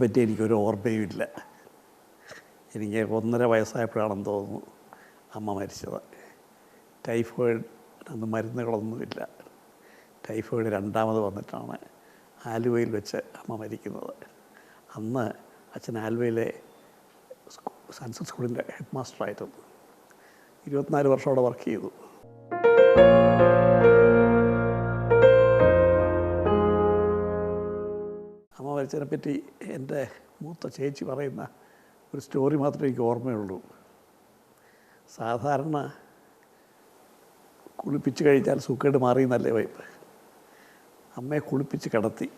പറ്റി എനിക്കൊരു ഓർമ്മയുമില്ല എനിക്ക് ഒന്നര വയസ്സായപ്പോഴാണെന്ന് തോന്നുന്നു അമ്മ മരിച്ചത്. ടൈഫോയിഡ് അന്ന് മരുന്നുകളൊന്നുമില്ല. ടൈഫോയിഡ് രണ്ടാമത് വന്നിട്ടാണ് ആലുവയിൽ വെച്ച് അമ്മ മരിക്കുന്നത്. അന്ന് അച്ഛൻ ആലുവയിലെ സൺസെറ്റ് സ്കൂളിന്റെ ഹെഡ് മാസ്റ്ററായിരുന്നു ഇരുപത്തിനാല് വർഷം അവിടെ വർക്ക് ചെയ്തു. അമ്മ മരിച്ചതിനെ പറ്റി എന്റെ മൂത്ത ചേച്ചി പറയുന്ന ഒരു സ്റ്റോറി മാത്രമേ എനിക്ക് ഓർമ്മയുള്ളൂ. സാധാരണ കുളിപ്പിച്ച് കഴിഞ്ഞാൽ സൂക്കേട് മാറി എന്നല്ലേ വൈപ്പ് അമ്മയെ കുളിപ്പിച്ച് കിടത്തി.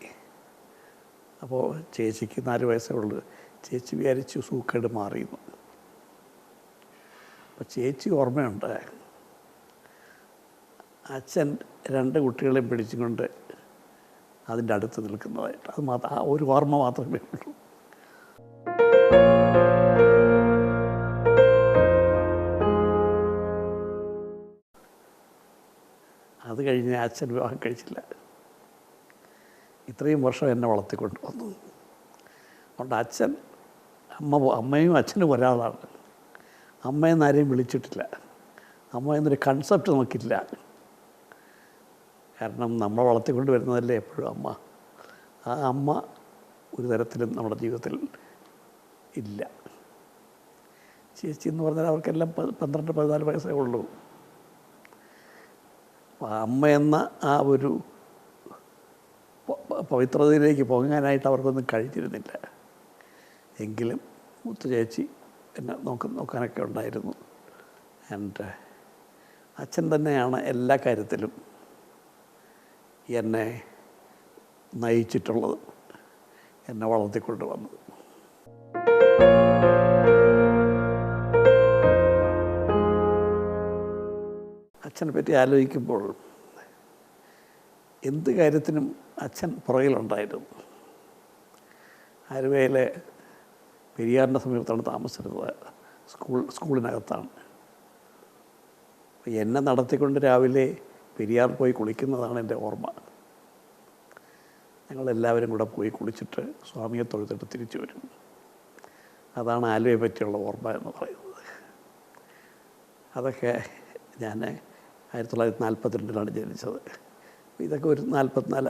അപ്പോൾ ചേച്ചിക്ക് നാല് വയസ്സേ ഉള്ളൂ. ചേച്ചി വിചാരിച്ചു സൂക്കേട് മാറിയെന്ന്. അപ്പോൾ ചേച്ചി ഓർമ്മയുണ്ട്. അച്ഛൻ രണ്ട് കുട്ടികളെയും പിടിച്ചും കൊണ്ട് അതിന്റെ അടുത്ത് നിൽക്കുന്നതായിട്ട്. അത് മാത്രം ആ ഒരു ഓർമ്മ മാത്രമേ ഉള്ളൂ. അത് കഴിഞ്ഞ് അച്ഛൻ വിവാഹം കഴിച്ചില്ല. ഇത്രയും വർഷം എന്നെ വളർത്തിക്കൊണ്ട് വന്നു അതുകൊണ്ട് അച്ഛൻ അമ്മ അമ്മയും അച്ഛനും ഒരാളാണ്. അമ്മയെന്നാരെയും വിളിച്ചിട്ടില്ല. അമ്മ എന്നൊരു കൺസെപ്റ്റ് നമുക്കില്ല. കാരണം നമ്മളെ വളർത്തിക്കൊണ്ട് വരുന്നതല്ലേ എപ്പോഴും അമ്മ. ആ അമ്മ ഒരു തരത്തിലും നമ്മുടെ ജീവിതത്തിൽ ഇല്ല. ചേച്ചി എന്ന് പറഞ്ഞാൽ അവർക്കെല്ലാം പന്ത്രണ്ട് പതിനാല് വയസ്സേ ഉള്ളൂ. അമ്മ എന്ന ആ ഒരു പവിത്രതയിലേക്ക് പോകാനായിട്ട് അവർക്കൊന്നും കഴിഞ്ഞിരുന്നില്ല. എങ്കിലും മുത്തു ചേച്ചി എന്നെ നോക്ക നോക്കാനൊക്കെ ഉണ്ടായിരുന്നു. ആൻഡ് അച്ഛൻ തന്നെയാണ് എല്ലാ കാര്യത്തിലും എന്നെ നയിച്ചിട്ടുള്ളത് എന്നെ വളർത്തിക്കൊണ്ട് വന്നത് അച്ഛനെ പറ്റി ആലോചിക്കുമ്പോൾ എന്ത് കാര്യത്തിനും അച്ഛൻ പുറകിലുണ്ടായിരുന്നു. ആലുവയിലെ പെരിയാറിന്റെ സമീപത്താണ് താമസിച്ചിരുന്നത്. സ്കൂൾ സ്കൂളിനകത്താണ്. എന്നെ നടത്തിക്കൊണ്ട് രാവിലെ പെരിയാർ പോയി കുളിക്കുന്നതാണ് എന്റെ ഓർമ്മ. ഞങ്ങളെല്ലാവരും കൂടെ പോയി കുളിച്ചിട്ട് സ്വാമിയെ തൊഴുതിട്ട് തിരിച്ചു വരും അതാണ് ആലുവയെ പറ്റിയുള്ള ഓർമ്മ എന്ന് പറയുന്നത്. അതൊക്കെ ഞാൻ ആയിരത്തി തൊള്ളായിരത്തി നാൽപ്പത്തിരണ്ടിലാണ് ജനിച്ചത്. ഇതൊക്കെ ഒരു നാൽപ്പത്തിനാല്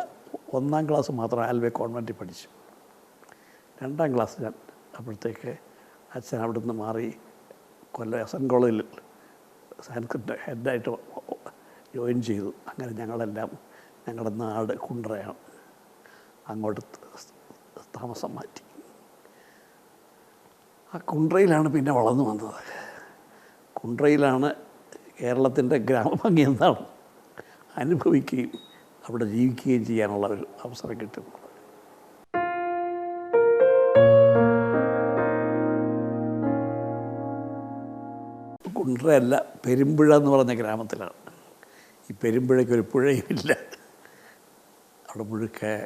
ഒന്നാം ക്ലാസ് മാത്രം ആൽവേ കോൺവെന്റിൽ പഠിച്ചു. രണ്ടാം ക്ലാസ് ഞാൻ അപ്പോഴത്തേക്ക് അച്ഛൻ അവിടുന്ന് മാറി കൊല്ലം എസ് എൻ കോളേജിൽ സാൻസ്ക്രിറ്റ് ഹെഡായിട്ട് ജോയിൻ ചെയ്തു. അങ്ങനെ ഞങ്ങളെല്ലാം ഞങ്ങളുടെ നാട് കുണ്ടറയാണ് അങ്ങോട്ട് താമസം മാറ്റി. ആ കുണ്ട്രയിലാണ് പിന്നെ വളർന്നു വന്നത്. കുണ്ട്രയിലാണ് കേരളത്തിന്റെ ഗ്രാമഭംഗി എന്താണ്? അനുഭവിക്കുകയും അവിടെ ജീവിക്കുകയും ചെയ്യാനുള്ള ഒരു അവസരം കിട്ടുന്നത് കുണ്ട്രയല്ല പെരുമ്പുഴ എന്ന് പറഞ്ഞ ഗ്രാമത്തിലാണ്. ഈ പെരുമ്പുഴയ്ക്ക് ഒരു പുഴയുമില്ല. അവിടെ മുഴുക്ക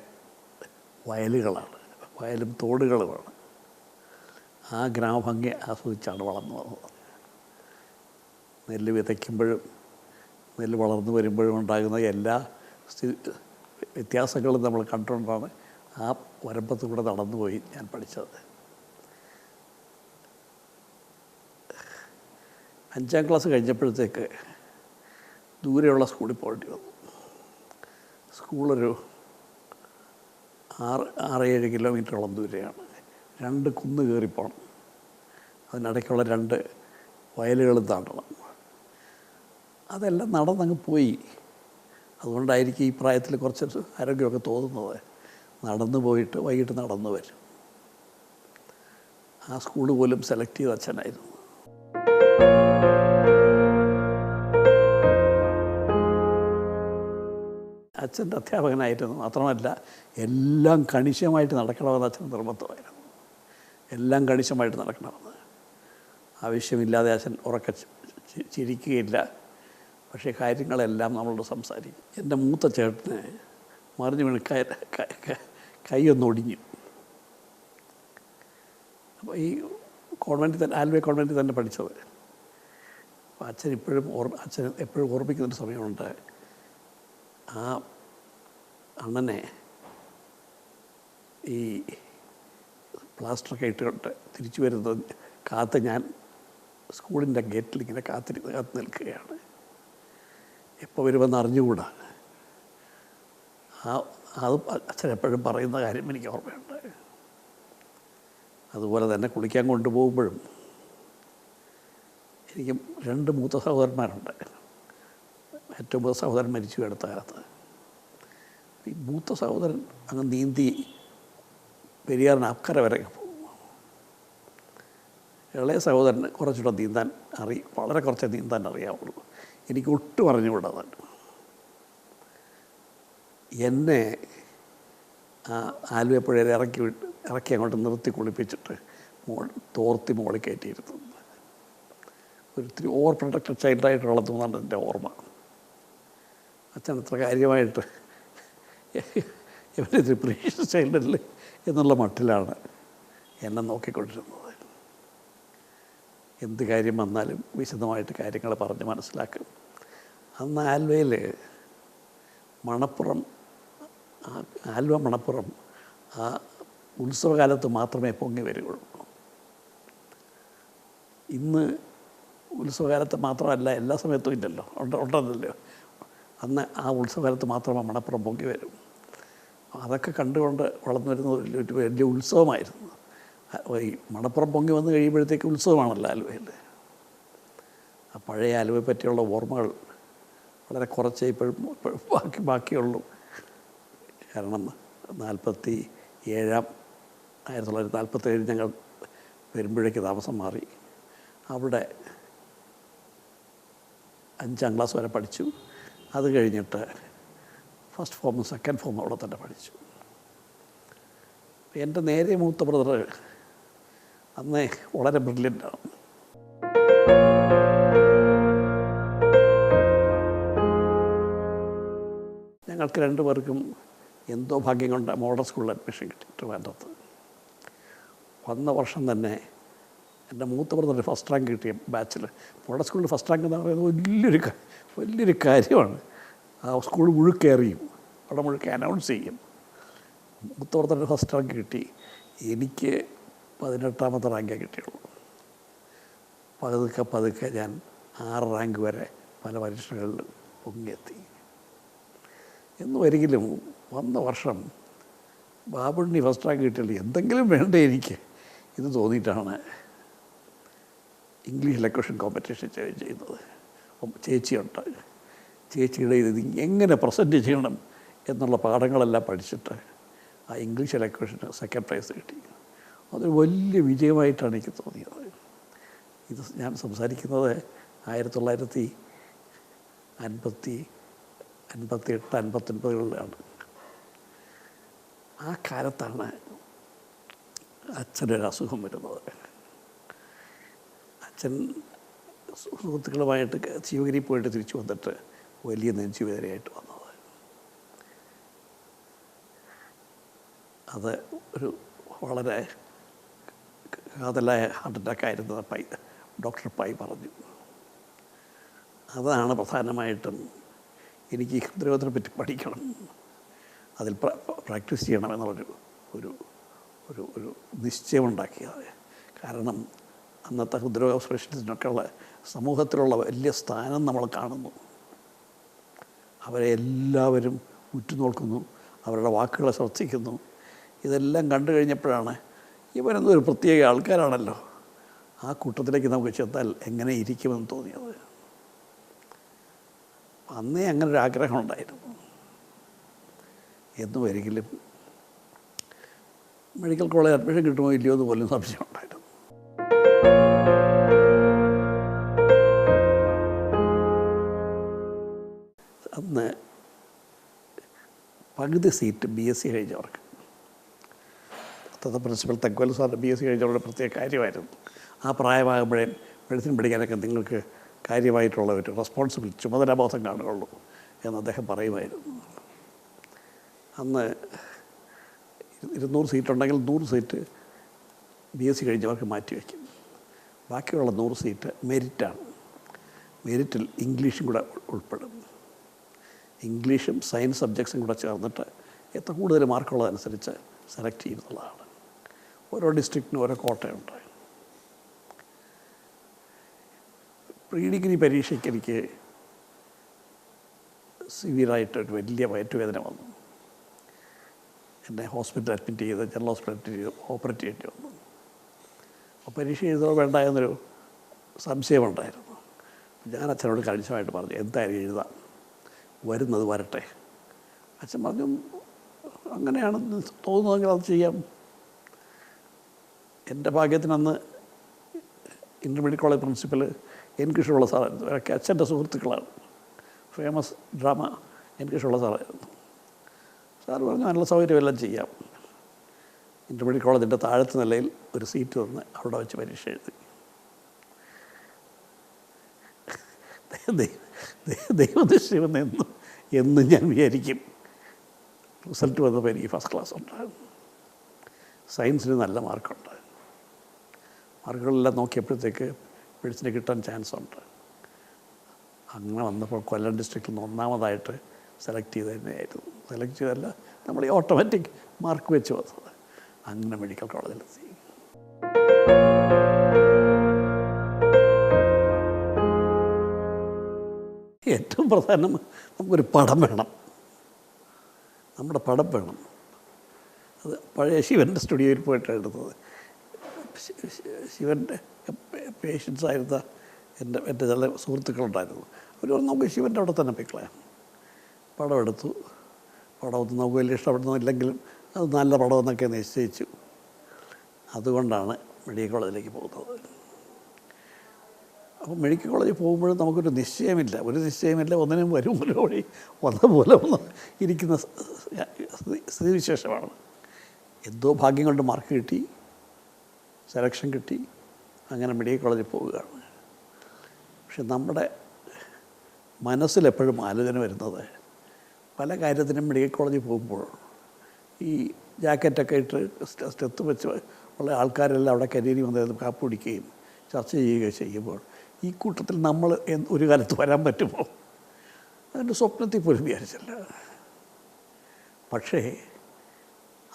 വയലുകളാണ്. വയലും തോടുകളുമാണ്. ആ ഗ്രാമഭംഗി ആസ്വദിച്ചാണ് വളർന്നു വന്നത്. നെല്ല് വിതയ്ക്കുമ്പോഴും നെല്ല് വളർന്നു വരുമ്പോഴും ഉണ്ടാകുന്ന എല്ലാ വ്യത്യാസങ്ങളും നമ്മൾ കണ്ടുകൊണ്ടാണ് ആ വരമ്പത്ത് കൂടെ നടന്നുപോയി ഞാൻ പഠിച്ചത്. അഞ്ചാം ക്ലാസ് കഴിഞ്ഞപ്പോഴത്തേക്ക് ദൂരെയുള്ള സ്കൂളിൽ പോകേണ്ടി വന്നു. സ്കൂളൊരു ആറ് ആറ് ഏഴ് കിലോമീറ്ററോളം ദൂരെയാണ്. രണ്ട് കുന്ന് കയറി അതിനിടയ്ക്കുള്ള രണ്ട് വയലുകൾ താണ്ടണം. അതെല്ലാം നടന്നങ്ങ് പോയി. അതുകൊണ്ടായിരിക്കും ഈ പ്രായത്തിൽ കുറച്ച് ആരോഗ്യമൊക്കെ തോന്നുന്നത്. നടന്നു പോയിട്ട് വൈകിട്ട് നടന്നു വരും. ആ സ്കൂൾ പോലും സെലക്ട് ചെയ്ത അച്ഛനായിരുന്നു. അച്ഛന്റെ അധ്യാപകനായിരുന്നു. മാത്രമല്ല എല്ലാം കണിശമായിട്ട് നടക്കണമെന്ന് അച്ഛൻ നിർബന്ധമായിരുന്നു. എല്ലാം കണിശമായിട്ട് നടക്കണമെന്ന്. ആവശ്യമില്ലാതെ അച്ഛൻ ഉറക്ക ചിരിക്കുകയില്ല. പക്ഷേ കാര്യങ്ങളെല്ലാം നമ്മളോട് സംസാരിക്കും. എന്റെ മൂത്ത ചേട്ടന് മറിഞ്ഞു വീണ് കൈ ക- ക- കൈയൊന്ന് ഒടിഞ്ഞു. അപ്പോൾ ഈ കോൺവെന്റിൽ തന്നെ ആൽവേ കോൺവെന്റിൽ തന്നെ പഠിച്ചത്. അപ്പോൾ അച്ഛൻ ഇപ്പോഴും ഓർ അച്ഛൻ എപ്പോഴും ഓർമ്മിക്കുന്നൊരു സമയമുണ്ട്. ആ അണ്ണനെ ഈ പ്ലാസ്റ്ററൊക്കെ ഇട്ടുകൊണ്ട് തിരിച്ചു വരുന്നത് കാത്ത് ഞാൻ സ്കൂളിന്റെ ഗേറ്റിൽ ഇങ്ങനെ കാത്തിരി കാത്ത് നിൽക്കുകയാണ്. എപ്പോൾ വരുമെന്ന് അറിഞ്ഞുകൂടാ? ആ അത് അച്ഛൻ എപ്പോഴും പറയുന്ന കാര്യം എനിക്ക് ഓർമ്മയുണ്ട്. അതുപോലെ തന്നെ കുളിക്കാൻ കൊണ്ടുപോകുമ്പോഴും എനിക്ക് രണ്ട് മൂത്ത സഹോദരന്മാരുണ്ട്. ഏറ്റവും മൂത്ത സഹോദരൻ മരിച്ചു അടുത്ത കാലത്ത് ഈ മൂത്ത സഹോദരൻ അങ്ങ് നീന്തി പെരിയാറിന് അക്കര വരെ ഇളയ സഹോദരന് കുറച്ചുകൂടെ നീന്താൻ അറി വളരെ കുറച്ച് നീന്താൻ അറിയാവുള്ളൂ. എനിക്ക് ഒട്ടും അറിഞ്ഞുകൂടാതാണ് എന്നെ ആ ആലുവപ്പുഴയിൽ ഇറക്കി വിട്ട് ഇറക്കി അങ്ങോട്ട് നിർത്തി കുളിപ്പിച്ചിട്ട് മോൾ തോർത്തി മോളിൽ കയറ്റിയിരുന്നു. ഒരു ഇത്തിരി ഓവർ പ്രൊട്ടക്റ്റഡ് ചൈൽഡായിട്ട് വളർത്തുന്നതാണ് എന്റെ ഓർമ്മ. അച്ഛൻ അത്ര കാര്യമായിട്ട് ഇവരൊരു പ്രീഷ്യസ് ചൈൽഡല്ലേ എന്നുള്ള മട്ടിലാണ് എന്നെ നോക്കിക്കൊണ്ടിരുന്നത്. എന്ത് കാര്യം വന്നാലും വിശദമായിട്ട് കാര്യങ്ങൾ പറഞ്ഞ് മനസ്സിലാക്കും. അന്ന് ആൽവയിൽ മണപ്പുറം ആൽവ മണപ്പുറം ആ ഉത്സവകാലത്ത് മാത്രമേ പൊങ്ങി വരികയുള്ളൂ. ഇന്ന് ഉത്സവകാലത്ത് മാത്രമല്ല എല്ലാ സമയത്തും ഇല്ലല്ലോ ഉണ്ട് ഉണ്ടെന്നല്ലോ? അന്ന് ആ ഉത്സവകാലത്ത് മാത്രമേ മണപ്പുറം പൊങ്ങി വരും. അതൊക്കെ കണ്ടുകൊണ്ട് വളർന്നു വരുന്ന ഒരു വലിയ ഉത്സവമായിരുന്നു. ഈ മണപ്പുറം പൊങ്ങി വന്നു കഴിയുമ്പോഴത്തേക്ക് ഉത്സവമാണല്ലോ ആലുവയിൽ ആ പഴയ ആലുവയെ പറ്റിയുള്ള ഓർമ്മകൾ വളരെ കുറച്ചേ ഇപ്പോഴും ബാക്കി ബാക്കിയുള്ളൂ. കാരണം നാൽപ്പത്തി ഏഴാം ആയിരത്തി തൊള്ളായിരത്തി നാൽപ്പത്തേഴ് ഞങ്ങൾ വരുമ്പോഴേക്ക് താമസം മാറി. അവിടെ അഞ്ചാം ക്ലാസ് വരെ പഠിച്ചു. അത് കഴിഞ്ഞിട്ട് ഫസ്റ്റ് ഫോമും സെക്കൻഡ് ഫോമും അവിടെ തന്നെ പഠിച്ചു. എന്റെ നേരെ മൂത്ത ബ്രദർ അന്നേ വളരെ ബ്രില്യന്റാണ് ഞങ്ങൾക്ക് രണ്ടുപേർക്കും എന്തോ ഭാഗ്യം കൊണ്ട് മോഡൽ സ്കൂളിൽ അഡ്മിഷൻ കിട്ടി ട്രിവാൻഡ്രത്ത്. വന്ന വർഷം തന്നെ എന്റെ മൂത്ത ബ്രദർ ഫസ്റ്റ് റാങ്ക് കിട്ടിയ ബാച്ചിൽ മോഡൽ സ്കൂളിൽ ഫസ്റ്റ് റാങ്ക് എന്ന് പറയുന്നത് വലിയൊരു വലിയൊരു കാര്യമാണ്. സ്കൂൾ മുഴുക്കേറിയും. അവിടെ മുഴുക്കെ അനൗൺസ് ചെയ്യും. മൂത്ത ബ്രദറിന് ഫസ്റ്റ് റാങ്ക് കിട്ടി. എനിക്ക് പതിനെട്ടാമത്തെ റാങ്കേ കിട്ടിയുള്ളൂ. പതുക്കെ പതുക്കെ ഞാൻ ആറ് റാങ്ക് വരെ പല പരീക്ഷകളിൽ പൊങ്ങിയെത്തി. എന്നുവരെങ്കിലും വന്ന വർഷം ബാബുണ്ണി ഫസ്റ്റ് റാങ്ക് കിട്ടിയില്ല എന്തെങ്കിലും വേണ്ടേ എനിക്ക്? ഇത് തോന്നിയിട്ടാണ് ഇംഗ്ലീഷ് ലക്വഷൻ കോമ്പറ്റീഷൻ ചെയ്യുന്നത് ചേച്ചിയുണ്ട്. ചേച്ചിയുടെ ഇത് എങ്ങനെ പ്രസന്റ് ചെയ്യണം എന്നുള്ള പാഠങ്ങളെല്ലാം പഠിച്ചിട്ട് ആ ഇംഗ്ലീഷ് ലൊക്കേഷന് സെക്കൻഡ് പ്രൈസ് കിട്ടി. അതൊരു വലിയ വിജയമായിട്ടാണ് എനിക്ക് തോന്നിയത്. ഇത് ഞാൻ സംസാരിക്കുന്നത് ആയിരത്തി തൊള്ളായിരത്തി അൻപത്തി അൻപത്തി എട്ട് അൻപത്തൊൻപതുകളിലാണ്. ആ കാലത്താണ് അച്ഛനൊരു അസുഖം വരുന്നത്. അച്ഛൻ സുഹൃത്തുക്കളുമായിട്ട് ശിവഗിരി പോയിട്ട് തിരിച്ചു വന്നിട്ട് വലിയ നെഞ്ചുവേദനയായിട്ട് വന്നത്. അത് ഒരു വളരെ കാതലായ ഹാർട്ട് അറ്റാക്ക് ആയിരുന്നു പൈ ഡോക്ടർ പൈ പറഞ്ഞു. അതാണ് പ്രധാനമായിട്ടും എനിക്ക് ഈ ഹൃദയത്തിനെ പറ്റി പഠിക്കണം. അതിൽ പ്ര- പ്രാക്ടീസ് ചെയ്യണമെന്നുള്ളൊരു ഒരു ഒരു ഒരു നിശ്ചയമുണ്ടാക്കിയത് കാരണം അന്നത്തെ ഹൃദ്രോഗ സ്പെഷ്യലിസ്റ്റിനൊക്കെ ഉള്ള സമൂഹത്തിലുള്ള വലിയ സ്ഥാനം നമ്മൾ കാണുന്നു. അവരെ എല്ലാവരും ഉറ്റുനോക്കുന്നു അവരുടെ വാക്കുകളെ ശ്രദ്ധിക്കുന്നു. ഇതെല്ലാം കണ്ടു കഴിഞ്ഞപ്പോഴാണ് ഇവരൊന്നും ഒരു പ്രത്യേക ആൾക്കാരാണല്ലോ. ആ കൂട്ടത്തിലേക്ക് നമുക്ക് ചെന്നാൽ എങ്ങനെ ഇരിക്കുമെന്ന് തോന്നിയത്. അന്നേ അങ്ങനെ ഒരു ആഗ്രഹം ഉണ്ടായിരുന്നു. എന്നും ഒരിക്കലും മെഡിക്കൽ കോളേജ് അഡ്മിഷൻ കിട്ടുമോ ഇല്ലയോ എന്ന് പോലും സംശയം അന്ന് പകുതി സീറ്റ് ബി എസ് സി കഴിഞ്ഞവർക്ക്. അത്തത്തെ പ്രിൻസിപ്പൽ തക്വൽ സാറിന്റെ ബി എസ് സി കഴിഞ്ഞവരുടെ പ്രത്യേക കാര്യമായിരുന്നു. ആ പ്രായമാകുമ്പോഴേ മെഡിസിൻ പഠിക്കാനൊക്കെ നിങ്ങൾക്ക് കാര്യമായിട്ടുള്ള ഒരു റെസ്പോൺസിബിൾ ചുമതലാബോധം കാണുകയുള്ളൂ എന്ന് അദ്ദേഹം പറയുമായിരുന്നു. അന്ന് ഇരുന്നൂറ് സീറ്റ് ഉണ്ടെങ്കിൽ നൂറ് സീറ്റ് ബി എസ് സി കഴിഞ്ഞവർക്ക് മാറ്റിവെക്കും ബാക്കിയുള്ള നൂറ് സീറ്റ് മെരിറ്റാണ്. മെരിറ്റിൽ ഇംഗ്ലീഷും കൂടെ ഉൾപ്പെടും. ഇംഗ്ലീഷും സയൻസ് സബ്ജക്ട്സും കൂടെ ചേർന്നിട്ട് എത്ര കൂടുതൽ മാർക്കുള്ളതനുസരിച്ച് സെലക്ട് ചെയ്യുന്നതാണ് ഓരോ ഡിസ്ട്രിക്റ്റിനും ഓരോ കോട്ടയുണ്ട്. പ്രീ ഡിഗ്രി പരീക്ഷയ്ക്ക് എനിക്ക് സിവിയറായിട്ട് ഒരു വലിയ വയറ്റുവേദന വന്നു. എന്നെ ഹോസ്പിറ്റലിൽ അഡ്മിറ്റ് ചെയ്ത് ജനറൽ ഹോസ്പിറ്റൽ അഡ്മിറ്റ് ചെയ്ത് ഓപ്പറേറ്റ് ചെയ്യേണ്ടി വന്നു. അപ്പോൾ പരീക്ഷ എഴുതോ വേണ്ട എന്നൊരു സംശയമുണ്ടായിരുന്നു. ഞാൻ അച്ഛനോട് കണിശമായിട്ട് പറഞ്ഞു എന്തായാലും എഴുതാം. വരുന്നത് വരട്ടെ. അച്ഛൻ പറഞ്ഞു അങ്ങനെയാണെന്ന് തോന്നുന്നതെങ്കിൽ അത് ചെയ്യാം. എന്റെ ഭാഗ്യത്തിന് അന്ന് ഇന്റർമീഡിയറ്റ് കോളേജ് പ്രിൻസിപ്പൽ എനിക്കിഷ്ടമുള്ള സാറായിരുന്നു അവരൊക്കെ അച്ഛന്റെ സുഹൃത്തുക്കളാണ്. ഫേമസ് ഡ്രാമ എനിക്കിഷ്ടമുള്ള സാറായിരുന്നു സാർ പറഞ്ഞു നല്ല സൗകര്യമെല്ലാം ചെയ്യാം. ഇന്റർമീഡിയറ്റ് കോളേജിന്റെ താഴത്തെ നിലയിൽ ഒരു സീറ്റ് തന്ന് അവിടെ വെച്ച് പരീക്ഷ എഴുതി. എന്ന് എന്നും ഞാൻ വിചാരിക്കും. റിസൾട്ട് വന്നപ്പോൾ എനിക്ക് ഫസ്റ്റ് ക്ലാസ് ഉണ്ടായിരുന്നു സയൻസിന് നല്ല മാർക്കുണ്ട്. മാർക്കുകളെല്ലാം നോക്കിയപ്പോഴത്തേക്ക് മെഡിസിന് കിട്ടാൻ ചാൻസ് ഉണ്ട്. അങ്ങനെ വന്നപ്പോൾ കൊല്ലം ഡിസ്ട്രിക്റ്റിൽ നിന്ന് ഒന്നാമതായിട്ട് സെലക്ട് ചെയ്ത് തന്നെയായിരുന്നു. സെലക്ട് ചെയ്തല്ല നമ്മൾ ഈ ഓട്ടോമാറ്റിക് മാർക്ക് വെച്ച് വന്നത്. അങ്ങനെ മെഡിക്കൽ കോളേജിലെത്തി. ഏറ്റവും പ്രധാനം നമുക്കൊരു പടം വേണം. നമ്മുടെ പടം വേണം. അത് പഴയ ശിവന്റെ സ്റ്റുഡിയോയിൽ പോയിട്ട് എടുത്തത് ശിവന്റെ പേഷ്യൻസ് ആയിരുന്ന എന്റെ എന്റെ ചില സുഹൃത്തുക്കളുണ്ടായിരുന്നു. അവർ പറഞ്ഞു നമുക്ക് ശിവന്റെ അവിടെ തന്നെ പോയിക്കളയാം പടം എടുത്തു. പടം ഒന്നും നമുക്ക് വലിയ ഇഷ്ടപ്പെടുന്നില്ലെങ്കിലും അത് നല്ല പടമെന്നൊക്കെ നിശ്ചയിച്ചു. അതുകൊണ്ടാണ് മെഡിക്കൽ കോളേജിലേക്ക് പോകുന്നത്. അപ്പോൾ മെഡിക്കൽ കോളേജിൽ പോകുമ്പോഴും നമുക്കൊരു നിശ്ചയമില്ല. ഒരു നിശ്ചയമില്ല ഒന്നിനും വരും ഒരു വഴി വന്ന പോലെ ഒന്ന് ഇരിക്കുന്ന സ്ഥിതിവിശേഷമാണ്. എന്തോ ഭാഗ്യം കൊണ്ട് മാർക്ക് കിട്ടി സെലക്ഷൻ കിട്ടി അങ്ങനെ മെഡിക്കൽ കോളേജിൽ പോവുകയാണ്. പക്ഷെ നമ്മുടെ മനസ്സിലെപ്പോഴും ആലോചന വരുന്നത് പല കാര്യത്തിനും മെഡിക്കൽ കോളേജിൽ പോകുമ്പോൾ ഈ ജാക്കറ്റൊക്കെ ഇട്ട് സ്റ്റ- സ്റ്റെത്ത് വെച്ച് ഉള്ള ആൾക്കാരെല്ലാം അവിടെ കരീരി വന്നിരുന്ന് കാപ്പ് പിടിക്കുകയും ചർച്ച ചെയ്യുകയും ചെയ്യുമ്പോൾ ഈ കൂട്ടത്തിൽ നമ്മൾ ഒരു കാലത്ത് വരാൻ പറ്റുമോ? അതിന്റെ സ്വപ്നത്തിൽ പോലും വിചാരിച്ചില്ല. പക്ഷേ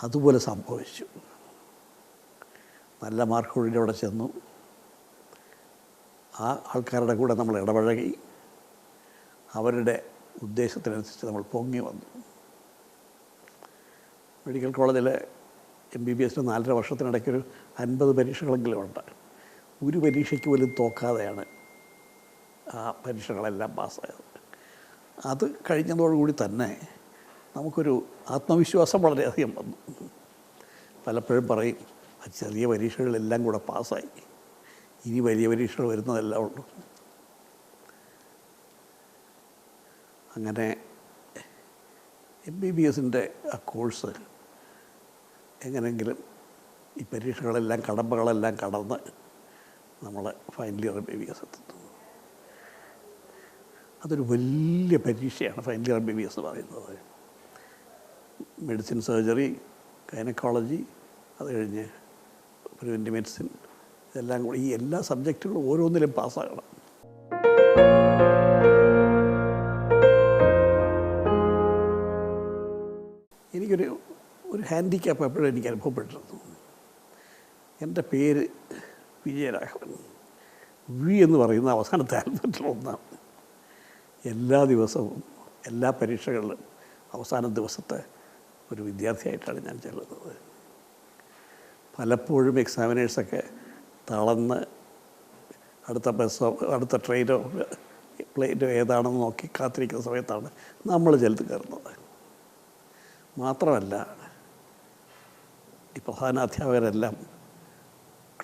അതുപോലെ സംഭവിച്ചു. നല്ല മാർക്കോടെ അവിടെ ചെന്നു. ആ ആൾക്കാരുടെ കൂടെ നമ്മൾ ഇടപഴകി. അവരുടെ ഉദ്ദേശത്തിനനുസരിച്ച് നമ്മൾ പൊങ്ങി വന്നു. മെഡിക്കൽ കോളേജിലെ എം ബി ബി എസിന് നാലര വർഷത്തിനിടയ്ക്കൊരു അൻപത് പരീക്ഷകളെങ്കിലും ഉണ്ട്. ഒരു പരീക്ഷയ്ക്ക് പോലും തോക്കാതെയാണ് ആ പരീക്ഷകളെല്ലാം പാസ്സായത്. അത് കഴിഞ്ഞതോടുകൂടി തന്നെ നമുക്കൊരു ആത്മവിശ്വാസം വളരെയധികം വന്നു. പലപ്പോഴും പറയും ചെറിയ പരീക്ഷകളെല്ലാം കൂടെ പാസ്സായി. ഇനി വലിയ പരീക്ഷകൾ വരുന്നതെല്ലാം ഉള്ളൂ. അങ്ങനെ എം ബി ബി എസിന്റെ ആ കോഴ്സ് എങ്ങനെയെങ്കിലും ഈ പരീക്ഷകളെല്ലാം കടമ്പകളെല്ലാം കടന്ന് നമ്മൾ finally year B B S എത്തുന്നു അതൊരു വലിയ പരീക്ഷയാണ് final year B B S എന്ന് പറയുന്നത്. മെഡിസിൻ സർജറി ഗൈനക്കോളജി അത് കഴിഞ്ഞ് പ്രിവെന്റീവ് മെഡിസിൻ ഇതെല്ലാം കൂടി ഈ എല്ലാ സബ്ജക്റ്റുകളും ഓരോന്നിലും പാസ്സാകണം. എനിക്കൊരു ഒരു ഹാൻഡിക്യാപ്പ് എപ്പോഴും എനിക്ക് അനുഭവപ്പെട്ടിരുന്നു എന്റെ പേര് വിജയരാഘവൻ. വി എന്ന് പറയുന്ന അവസാനത്തെ ആൽബത്തിൽ ഒന്നാണ്. എല്ലാ ദിവസവും എല്ലാ പരീക്ഷകളിലും അവസാന ദിവസത്തെ ഒരു വിദ്യാർത്ഥിയായിട്ടാണ് ഞാൻ ചെല്ലുന്നത്. പലപ്പോഴും എക്സാമിനേഴ്സൊക്കെ തളന്ന് അടുത്ത ബസ്സോ അടുത്ത ട്രെയിനോ പ്ലെയിനോ ഏതാണെന്ന് നോക്കി കാത്തിരിക്കുന്ന സമയത്താണ് നമ്മൾ ചെലുത്ത് കയറുന്നത്. മാത്രമല്ല ഈ പ്രധാന അധ്യാപകരെല്ലാം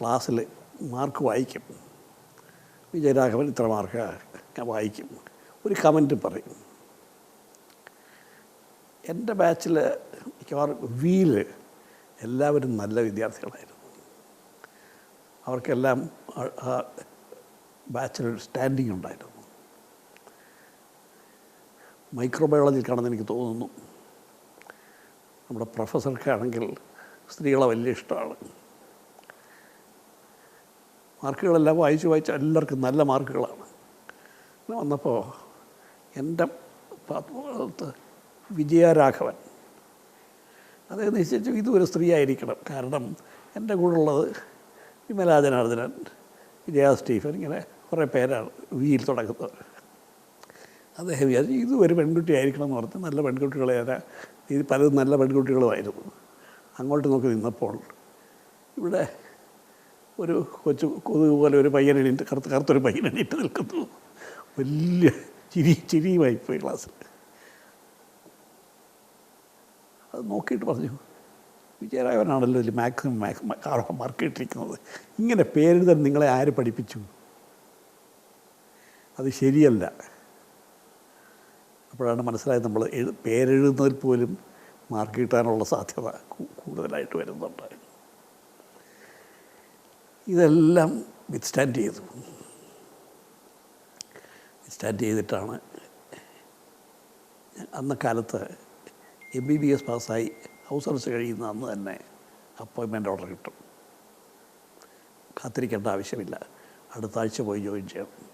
ക്ലാസ്സിൽ മാർക്ക് വായിക്കും. വിജയരാഘവൻ ഇത്ര മാർക്ക് വായിക്കും. ഒരു കമന്റ് പറയും. എന്റെ ബാച്ചിൽ മിക്കവാറും വീൽ എല്ലാവരും നല്ല വിദ്യാർത്ഥികളായിരുന്നു. അവർക്കെല്ലാം ആ- ബാച്ചിലൊരു സ്റ്റാൻഡിങ് ഉണ്ടായിരുന്നു. മൈക്രോബയോളജിയിൽ കാണുന്ന എനിക്ക് തോന്നുന്നു. നമ്മുടെ പ്രൊഫസർക്കാണെങ്കിൽ സ്ത്രീകളെ വലിയ ഇഷ്ടമാണ്. മാർക്കുകളെല്ലാം വായിച്ച് വായിച്ച് എല്ലാവർക്കും നല്ല മാർക്കുകളാണ്. അങ്ങനെ വന്നപ്പോൾ എന്റെ വിജയരാഘവൻ. അദ്ദേഹം നിശ്ചയിച്ചു ഇതൊരു സ്ത്രീ ആയിരിക്കണം കാരണം എന്റെ കൂടെ ഉള്ളത് വിമലാജനാർദ്ദനൻ വിജയ സ്റ്റീഫൻ ഇങ്ങനെ കുറേ പേരാണ് വിയിൽ തുടങ്ങുന്നത്. അദ്ദേഹം വിചാരിച്ചു ഇത് ഒരു പെൺകുട്ടി ആയിരിക്കണം എന്ന് പറഞ്ഞ് നല്ല പെൺകുട്ടികളെ ഇത് പലതും നല്ല പെൺകുട്ടികളുമായിരുന്നു. അങ്ങോട്ട് നോക്കി നിന്നപ്പോൾ ഇവിടെ ഒരു കൊച്ചു കൊതുക് പോലെ ഒരു പയ്യൻ എണീറ്റ് കറുത്ത കറുത്തൊരു പയ്യൻ എണീറ്റ് നിൽക്കുന്നു. വലിയ ചിരി ചിരിയുമായിപ്പോയി ക്ലാസ്സിൽ. അത് നോക്കിയിട്ട് പറഞ്ഞു വിജയരാഘവനാണല്ലോ ഇതിൽ മാക്സിമം മാക്സിമം മാർക്ക് ഇട്ടിരിക്കുന്നത് ഇങ്ങനെ പേരെഴുതാൻ നിങ്ങളെ ആര് പഠിപ്പിച്ചു? അത് ശരിയല്ല. അപ്പോഴാണ് മനസ്സിലായത് നമ്മൾ പേരെഴുതുന്നതിൽ പോലും മാർക്ക് കിട്ടാനുള്ള സാധ്യത കൂടുതലായിട്ട് വരുന്നുണ്ട്. ഇതെല്ലാം വിത്ത്സ്റ്റാൻഡ് ചെയ്തു. വിത്ത്സ്റ്റാൻഡ് ചെയ്തിട്ടാണ് അന്ന കാലത്ത് എം ബി ബി എസ് പാസ്സായി ഹൗസ് സർവീസ് കഴിയുന്ന അന്ന് തന്നെ അപ്പോയിൻമെന്റ് ഓർഡർ കിട്ടും. കാത്തിരിക്കേണ്ട ആവശ്യമില്ല. അടുത്ത ആഴ്ച പോയി ജോയിൻ ചെയ്യണം.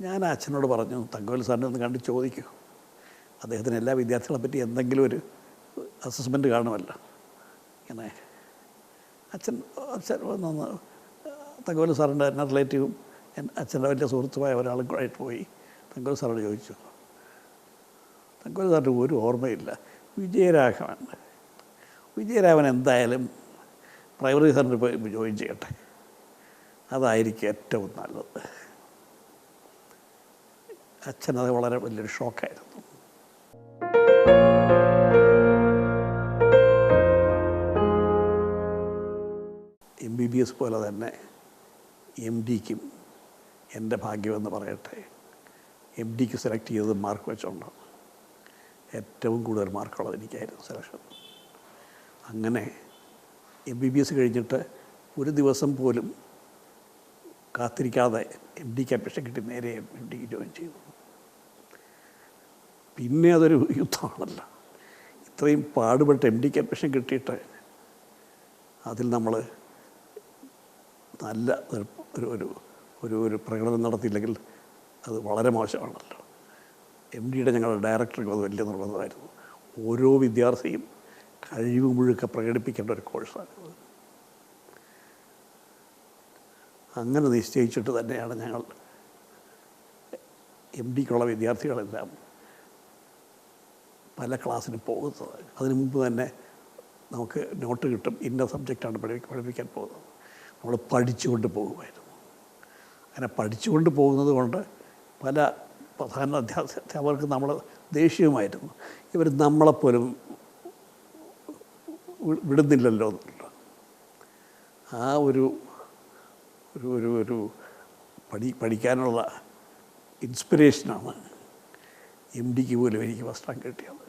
ഞാൻ അച്ഛനോട് പറഞ്ഞു തങ്കോൽ സാറിനെ ഒന്ന് കണ്ട് ചോദിക്കൂ. അദ്ദേഹത്തിന് എല്ലാ വിദ്യാർത്ഥികളെ പറ്റി എന്തെങ്കിലും ഒരു അസസ്മെന്റ് കാണുമല്ലോ. ഇങ്ങനെ അച്ഛൻ അച്ഛൻ വന്ന് തങ്കോലി സാറിന്റെ എന്നെ റിലേറ്റീവും അച്ഛന്റെ വലിയ സുഹൃത്തുമായ ഒരാളും കൂടായിട്ട് പോയി. തങ്കോലി സാറോട് ചോദിച്ചു. തങ്കോലി സാറിന്റെ ഒരു ഓർമ്മയില്ല. വിജയരാഘവൻ. വിജയരാഘവൻ എന്തായാലും പ്രൈമറി സാറിന്റെ പോയി ജോയിൻ ചെയ്യട്ടെ. അതായിരിക്കും ഏറ്റവും നല്ലത്. അച്ഛനത് വളരെ വലിയൊരു ഷോക്കായിരുന്നു. ബി എസ് പോലെ തന്നെ എം ഡിക്കും എന്റെ ഭാഗ്യമെന്ന് പറയട്ടെ. എം ഡിക്ക് സെലക്ട് ചെയ്തത് മാർക്ക് വെച്ചുകൊണ്ടാണ് ഏറ്റവും കൂടുതൽ മാർക്കുള്ളത് എനിക്കായിരുന്നു സെലക്ഷൻ അങ്ങനെ എം ബി ബി എസ് കഴിഞ്ഞിട്ട് ഒരു ദിവസം പോലും കാത്തിരിക്കാതെ എം ഡിക്ക് അപേക്ഷ കിട്ടി നേരെ എം ഡിക്ക് ജോയിൻ ചെയ്തു. പിന്നെ അതൊരു യുദ്ധമാണല്ല. ഇത്രയും പാടുപെട്ട് എം ഡിക്ക് അപേക്ഷ കിട്ടിയിട്ട് അതിൽ നമ്മൾ നല്ല ഒരു ഒരു ഒരു ഒരു പ്രകടനം നടത്തിയില്ലെങ്കിൽ അത് വളരെ മോശമാണല്ലോ. എം ഡിയുടെ ഞങ്ങളുടെ ഡയറക്ടർക്ക് അത് വലിയ നിർബന്ധമായിരുന്നു. ഓരോ വിദ്യാർത്ഥിയും കഴിവ് മുഴുക്ക പ്രകടിപ്പിക്കേണ്ട ഒരു കോഴ്സാണ് അങ്ങനെ നിശ്ചയിച്ചിട്ട് തന്നെയാണ് ഞങ്ങൾ എം ഡിക്കുള്ള വിദ്യാർത്ഥികളെല്ലാം പല ക്ലാസ്സിന് പോകുന്നത്. അതിനു മുമ്പ് തന്നെ നമുക്ക് നോട്ട് കിട്ടും ഇന്ന സബ്ജക്റ്റാണ് പഠി പഠിപ്പിക്കാൻ പോകുന്നത്. നമ്മൾ പഠിച്ചുകൊണ്ട് പോകുമായിരുന്നു. അങ്ങനെ പഠിച്ചുകൊണ്ട് പോകുന്നത് കൊണ്ട് പല പ്രധാന അധ്യാപ- അധ്യാപകർക്ക് നമ്മൾ ദേഷ്യവുമായിരുന്നു ഇവർ നമ്മളെപ്പോലും വിടുന്നില്ലല്ലോ എന്നുള്ള ആ ഒരു ഒരു ഒരു ഒരു പഠി പഠിക്കാനുള്ള ഇൻസ്പിറേഷനാണ് എം ഡിക്ക് പോലും എനിക്ക് വസ്ത്രം കിട്ടിയത്.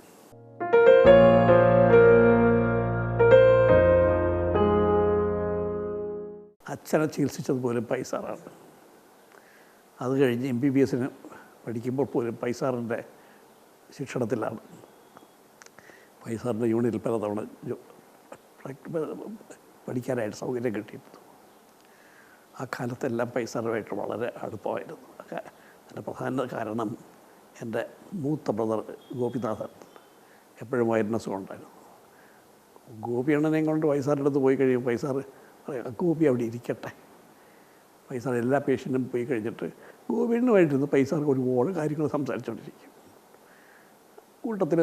അച്ഛനെ ചികിത്സിച്ചത് പോലും പൈസാറാണ്. അത് കഴിഞ്ഞ് എം ബി ബി എസിന് പഠിക്കുമ്പോൾ പോലും പൈസാറിന്റെ ശിക്ഷണത്തിലാണ്. പൈസാറിന്റെ യൂണിറ്റിൽ പലതവണ തവണ പഠിക്കാനായിട്ട് സൗകര്യം കിട്ടിയിരുന്നു. ആ കാലത്തെല്ലാം പൈസാറുമായിട്ട് വളരെ അടുപ്പമായിരുന്നു. അതിന്റെ പ്രധാന കാരണം എന്റെ മൂത്ത ബ്രദർ ഗോപിനാഥൻ. എപ്പോഴും വയറിനസ് ഉണ്ടായിരുന്നു. ഗോപിയണ്ണനെയും കൊണ്ട് പൈസാറിന്റെ അടുത്ത് പോയി കഴിയുമ്പോൾ പൈസാറ് പറയും ഗോപി അവിടെ ഇരിക്കട്ടെ പൈസ എല്ലാ പേഷ്യന്റും പോയി കഴിഞ്ഞിട്ട് ഗോപിണ്ണുമായിട്ടിരുന്ന് പൈസാർക്ക് ഒരുപാട് കാര്യങ്ങൾ സംസാരിച്ചുകൊണ്ടിരിക്കും കൂട്ടത്തിൽ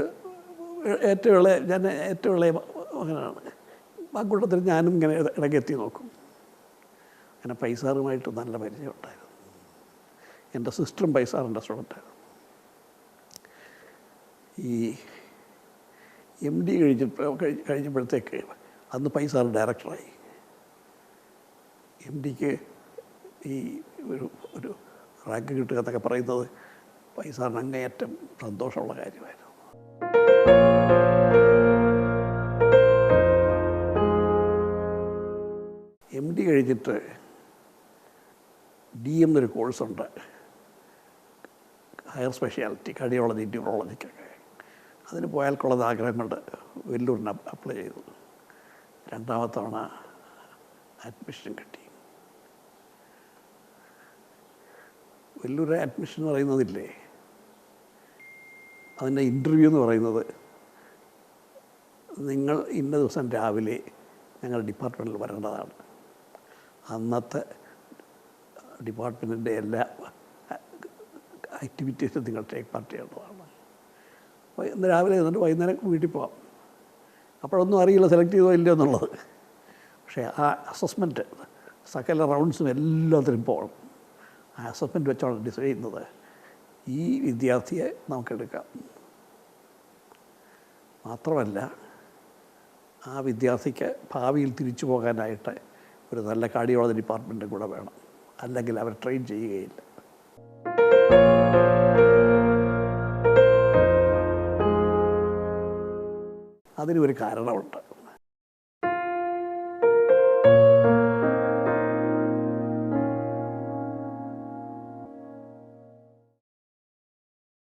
ഏറ്റവും ഇളയ ഞാൻ ഏറ്റവും ഇളയ മകനാണ്. ആ കൂട്ടത്തിൽ ഞാനും ഇങ്ങനെ ഇടയ്ക്ക് എത്തി നോക്കും. അങ്ങനെ പൈസാറുമായിട്ട് നല്ല പരിചയം ഉണ്ടായിരുന്നു എന്റെ സിസ്റ്ററും പൈസാറിന്റെ സ്റ്റുഡന്റായിരുന്നു. ഈ എം ഡി കഴിഞ്ഞ കഴിഞ്ഞപ്പോഴത്തേക്ക് അന്ന് പൈസാറ് ഡയറക്ടറായി. എം ഡിക്ക് ഈ ഒരു ഒരു റാങ്ക് കിട്ടുക എന്നൊക്കെ പറയുന്നത് പൈസാറിന് അങ്ങേയറ്റം സന്തോഷമുള്ള കാര്യമായിരുന്നു. എം ഡി കഴിഞ്ഞിട്ട് ഡി എം എന്നൊരു കോഴ്സുണ്ട് ഹയർ സ്പെഷ്യാലിറ്റി കാർഡിയോളജി ന്യൂറോളജിക്കൊക്കെ അതിന് പോയാൽ കൊള്ളത് ആഗ്രഹം കൊണ്ട് വെല്ലൂരിന് അപ്- അപ്ലൈ ചെയ്തു. രണ്ടാമത്തവണ അഡ്മിഷൻ കിട്ടി. വെല്ലൂർ അഡ്മിഷൻ എന്ന് പറയുന്നതില്ലേ? അതിന്റെ ഇന്റർവ്യൂ എന്ന് പറയുന്നത്. നിങ്ങൾ ഇന്ന ദിവസം രാവിലെ ഞങ്ങളുടെ ഡിപ്പാർട്ട്മെന്റിൽ വരേണ്ടതാണ്. അന്നത്തെ ഡിപ്പാർട്ട്മെന്റിന്റെ എല്ലാ ആക്ടിവിറ്റീസും നിങ്ങൾ ടേക്ക് പാർട്ട് ചെയ്യേണ്ടതാണ്. അപ്പോൾ ഇന്ന് രാവിലെ എന്നിട്ട് വൈകുന്നേരം വീട്ടിൽ പോകാം അപ്പോഴൊന്നും അറിയില്ല സെലക്ട് ചെയ്തോ ഇല്ലയോ എന്നുള്ളത്. പക്ഷേ ആ അസസ്മെന്റ് സകല റൗണ്ട്സും എല്ലാത്തിനും പോകണം. ആ അസസ്മെന്റ് വെച്ചാണ് ഡിസൈഡ് ചെയ്യുന്നത്. ഈ വിദ്യാർത്ഥിയെ നമുക്കെടുക്കാം മാത്രമല്ല ആ വിദ്യാർത്ഥിക്ക് ഭാവിയിൽ തിരിച്ചു പോകാനായിട്ട് ഒരു നല്ല കാർഡിയോളജി ഡിപ്പാർട്ട്മെന്റും കൂടെ വേണം. അല്ലെങ്കിൽ അവർ ട്രെയിൻ ചെയ്യുകയില്ല. അതിനൊരു കാരണമുണ്ട്.